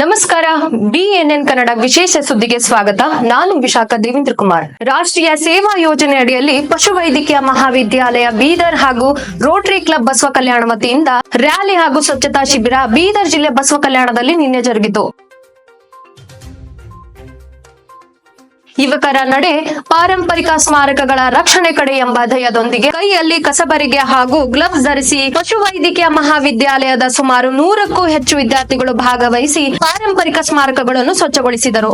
ನಮಸ್ಕಾರ ಬಿಎನ್ಎನ್ ಕನ್ನಡ ವಿಶೇಷ ಸುದ್ದಿಗೆ ಸ್ವಾಗತ. ನಾನು ವಿಶಾಖ ದೇವೇಂದ್ರ ಕುಮಾರ್. ರಾಷ್ಟ್ರೀಯ ಸೇವಾ ಯೋಜನೆ ಅಡಿಯಲ್ಲಿ ಪಶುವೈದ್ಯಕೀಯ ಮಹಾವಿದ್ಯಾಲಯ, ಬೀದರ್ ಹಾಗೂ ರೋಟರಿ ಕ್ಲಬ್ ಬಸವ ಕಲ್ಯಾಣ ವತಿಯಿಂದ ರ್ಯಾಲಿ ಹಾಗೂ ಸ್ವಚ್ಛತಾ ಶಿಬಿರ ಬೀದರ್ ಜಿಲ್ಲೆ ಬಸವ ಕಲ್ಯಾಣದಲ್ಲಿ ನಿನ್ನೆ ಜರುಗಿತು. ಯುವಕರ ನಡೆ ಪಾರಂಪರಿಕ ಸ್ಮಾರಕಗಳ ರಕ್ಷಣೆ ಕಡೆ ಎಂಬ ಧ್ಯೇಯದೊಂದಿಗೆ ಕೈಯಲ್ಲಿ ಕಸಬರಿಗೆ ಹಾಗೂ ಗ್ಲವ್ಸ್ ಧರಿಸಿ ಪಶುವೈದ್ಯಕೀಯ ಮಹಾವಿದ್ಯಾಲಯದ ಸುಮಾರು ನೂರಕ್ಕೂ ಹೆಚ್ಚು ವಿದ್ಯಾರ್ಥಿಗಳು ಭಾಗವಹಿಸಿ ಪಾರಂಪರಿಕ ಸ್ಮಾರಕಗಳನ್ನು ಸ್ವಚ್ಛಗೊಳಿಸಿದರು.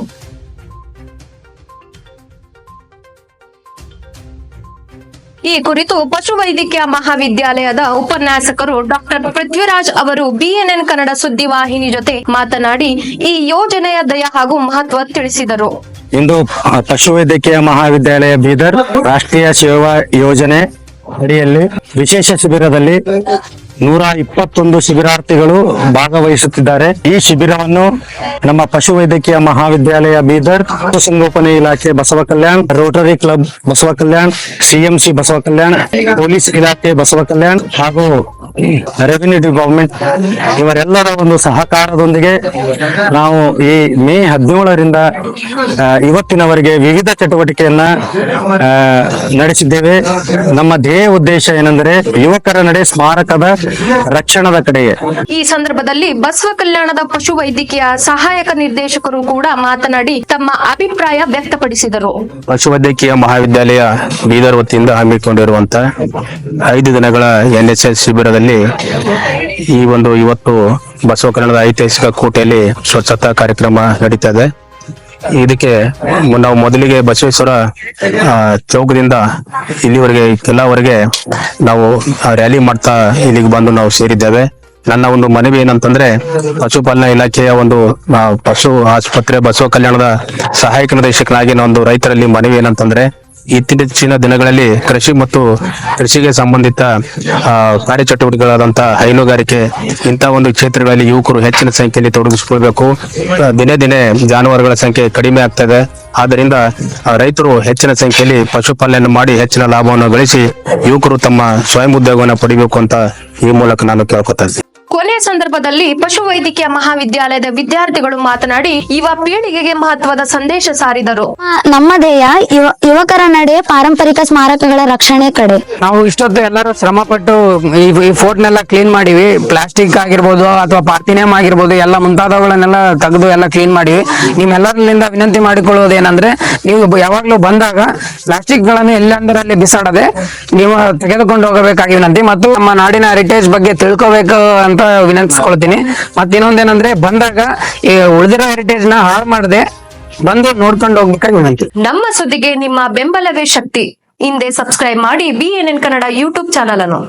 ಈ ಕುರಿತು ಪಶುವೈದ್ಯಕೀಯ ಮಹಾವಿದ್ಯಾಲಯದ ಉಪನ್ಯಾಸಕರು ಡಾಕ್ಟರ್ ಪೃಥ್ವಿರಾಜ್ ಅವರು ಬಿಎನ್ಎನ್ ಕನ್ನಡ ಸುದ್ದಿವಾಹಿನಿ ಜೊತೆ ಮಾತನಾಡಿ ಈ ಯೋಜನೆಯ ದಯ ಹಾಗೂ ಮಹತ್ವ ತಿಳಿಸಿದರು. ಇಂದು ಪಶು ವೈದ್ಯಕೀಯ ಮಹಾವಿದ್ಯಾಲಯ ಬೀದರ್ ರಾಷ್ಟ್ರೀಯ ಸೇವಾ ಯೋಜನೆ ಅಡಿಯಲ್ಲಿ ವಿಶೇಷ ಶಿಬಿರದಲ್ಲಿ ನೂರ ಇಪ್ಪತ್ತೊಂದು ಶಿಬಿರಾರ್ಥಿಗಳು ಭಾಗವಹಿಸುತ್ತಿದ್ದಾರೆ. ಈ ಶಿಬಿರವನ್ನು ನಮ್ಮ ಪಶುವೈದ್ಯಕೀಯ ಮಹಾವಿದ್ಯಾಲಯ ಬೀದರ್ ಪಶುಸಂಗೋಪನೆ ಇಲಾಖೆ Basava Kalyan, rotary club Basava Kalyan, CMC Basava Kalyan, police ಇಲಾಖೆ ಬಸವ ಕಲ್ಯಾಣ್ ಹಾಗೂ ರೆವಿನ್ಯೂ ಡಿಪಾರ್ಟ್ಮೆಂಟ್ ಇವರೆಲ್ಲರ ಒಂದು ಸಹಕಾರದೊಂದಿಗೆ ನಾವು ಈ ಮೇ ಹದಿನೇಳರಿಂದ ಇವತ್ತಿನವರೆಗೆ ವಿವಿಧ ಚಟುವಟಿಕೆಯನ್ನ ನಡೆಸಿದ್ದೇವೆ. ನಮ್ಮ ಧ್ಯೇಯ ಉದ್ದೇಶ ಏನೆಂದರೆ ಯುವಕರ ನಡೆ ಸ್ಮಾರಕದ ರಕ್ಷಣದ ಕಡೆಗೆ. ಈ ಸಂದರ್ಭದಲ್ಲಿ ಬಸವ ಕಲ್ಯಾಣದ ಪಶುವೈದ್ಯಕೀಯ ಸಹಾಯಕ ನಿರ್ದೇಶಕರು ಕೂಡ ಮಾತನಾಡಿ ತಮ್ಮ ಅಭಿಪ್ರಾಯ ವ್ಯಕ್ತಪಡಿಸಿದರು. ಪಶುವೈದ್ಯಕೀಯ ಮಹಾವಿದ್ಯಾಲಯ ಬೀದರ್ ವತಿಯಿಂದ ಹಮ್ಮಿಕೊಂಡಿರುವಂತ ಐದು ದಿನಗಳ ಎನ್ ಎಸ್ ಎಸ್ ಶಿಬಿರದಲ್ಲಿ ಈ ಒಂದು ಇವತ್ತು ಬಸವ ಕಲ್ಯಾಣದ ಐತಿಹಾಸಿಕ ಕೋಟೆಯಲ್ಲಿ ಸ್ವಚ್ಛತಾ ಕಾರ್ಯಕ್ರಮ ನಡೀತಾ ಇದೆ. ಇದಕ್ಕೆ ನಾವು ಮೊದಲಿಗೆ ಬಸವೇಶ್ವರ ಚೌಕದಿಂದ ಇಲ್ಲಿವರೆಗೆ, ಕೆಲವರೆಗೆ ನಾವು ರ್ಯಾಲಿ ಮಾಡ್ತಾ ಇಲ್ಲಿಗೆ ಬಂದು ನಾವು ಸೇರಿದ್ದೇವೆ. ನನ್ನ ಒಂದು ಮನವಿ ಏನಂತಂದ್ರೆ, ಪಶುಪಾಲನಾ ಇಲಾಖೆಯ ಒಂದು ಪಶು ಆಸ್ಪತ್ರೆ, ಬಸವ ಕಲ್ಯಾಣದ ಸಹಾಯಕ ನಿರ್ದೇಶಕನಾಗಿ ಒಂದು ರೈತರಲ್ಲಿ ಮನವಿ ಏನಂತಂದ್ರೆ ಇತ್ತೀಚಿನ ದಿನಗಳಲ್ಲಿ ಕೃಷಿ ಮತ್ತು ಕೃಷಿಗೆ ಸಂಬಂಧಿತ ಕಾರ್ಯಚಟುವಟಿಕೆಗಳಾದಂತಹ ಕಾರ್ಯಚಟುವಟಿಕೆಗಳಾದಂತ ಹೈನುಗಾರಿಕೆ ಇಂತಹ ಒಂದು ಕ್ಷೇತ್ರಗಳಲ್ಲಿ ಯುವಕರು ಹೆಚ್ಚಿನ ಸಂಖ್ಯೆಯಲ್ಲಿ ತೊಡಗಿಸಿಕೊಳ್ಬೇಕು. ದಿನೇ ದಿನೇ ಜಾನುವಾರುಗಳ ಸಂಖ್ಯೆ ಕಡಿಮೆ ಆಗ್ತದೆ. ಆದ್ದರಿಂದ ರೈತರು ಹೆಚ್ಚಿನ ಸಂಖ್ಯೆಯಲ್ಲಿ ಪಶುಪಾಲನೆ ಮಾಡಿ ಹೆಚ್ಚಿನ ಲಾಭವನ್ನು ಗಳಿಸಿ ಯುವಕರು ತಮ್ಮ ಸ್ವಯಂ ಉದ್ಯೋಗವನ್ನು ಪಡಿಬೇಕು ಅಂತ ಈ ಮೂಲಕ ನಾನು ಕೇಳ್ಕೊತಾ ಕೊನೆಯ ಸಂದರ್ಭದಲ್ಲಿ ಪಶುವೈದ್ಯಕೀಯ ಮಹಾವಿದ್ಯಾಲಯದ ವಿದ್ಯಾರ್ಥಿಗಳು ಮಾತನಾಡಿ ಯುವ ಪೀಳಿಗೆಗೆ ಮಹತ್ವದ ಸಂದೇಶ ಸಾರಿದರು. ನಮ್ಮ ದೇಹ ಯುವ- ಯುವಕರ ನಡೆ ಪಾರಂಪರಿಕ ಸ್ಮಾರಕಗಳ ರಕ್ಷಣೆ ಕಡೆ. ನಾವು ಇಷ್ಟೊತ್ತು ಎಲ್ಲರೂ ಶ್ರಮ ಪಟ್ಟು ಈ ಈ ಫೋರ್ಟ್ನೆಲ್ಲ ಕ್ಲೀನ್ ಮಾಡಿವಿ. ಪ್ಲಾಸ್ಟಿಕ್ ಆಗಿರ್ಬೋದು ಅಥವಾ ಪಾರ್ಥಿನಿಯಂ ಆಗಿರ್ಬೋದು ಎಲ್ಲ ಮುಂತಾದವುಗಳನ್ನೆಲ್ಲ ತೆಗೆದು ಎಲ್ಲ ಕ್ಲೀನ್ ಮಾಡಿವಿ. ನಿಮ್ಮೆಲ್ಲರಿಂದ ವಿನಂತಿ ಮಾಡಿಕೊಳ್ಳುವುದೇನೆಂದ್ರೆ ನೀವು ಬ- ಯಾವಾಗ್ಲೂ ಬಂದಾಗ ಪ್ಲಾಸ್ಟಿಕ್ಗಳನ್ನು ಎಲ್ಲೆಂದರಲ್ಲಿ ಬಿಸಾಡದೆ ನೀವು ತೆಗೆದುಕೊಂಡು ಹೋಗಬೇಕಾಗಿ ವಿನಂತಿ. ಮತ್ತು ನಮ್ಮ ನಾಡಿನ ಹೆರಿಟೇಜ್ ಬಗ್ಗೆ ತಿಳ್ಕೋಬೇಕು ಅಂತ ವಿನಂತಿಸ್ಕೊಳ್ತೀನಿ. ಮತ್ತೆ ಇನ್ನೊಂದೇನಂದ್ರೆ ಬಂದಾಗ ಈ ಉಳಿದಿರೋ ಹೆರಿಟೇಜ್ನ ಹಾಳು ಮಾಡದೆ ಬಂದು ನೋಡ್ಕೊಂಡು ಹೋಗ್ಬೇಕಾಗಿ ವಿನಂತಿ. ನಮ್ಮ ಸುದ್ದಿಗೆ ನಿಮ್ಮ ಬೆಂಬಲವೇ ಶಕ್ತಿ. ಹಿಂದೆ ಸಬ್ಸ್ಕ್ರೈಬ್ ಮಾಡಿ ಬಿಎನ್ಎನ್ ಕನ್ನಡ ಯೂಟ್ಯೂಬ್ ಚಾನಲ್ ಅನ್ನು.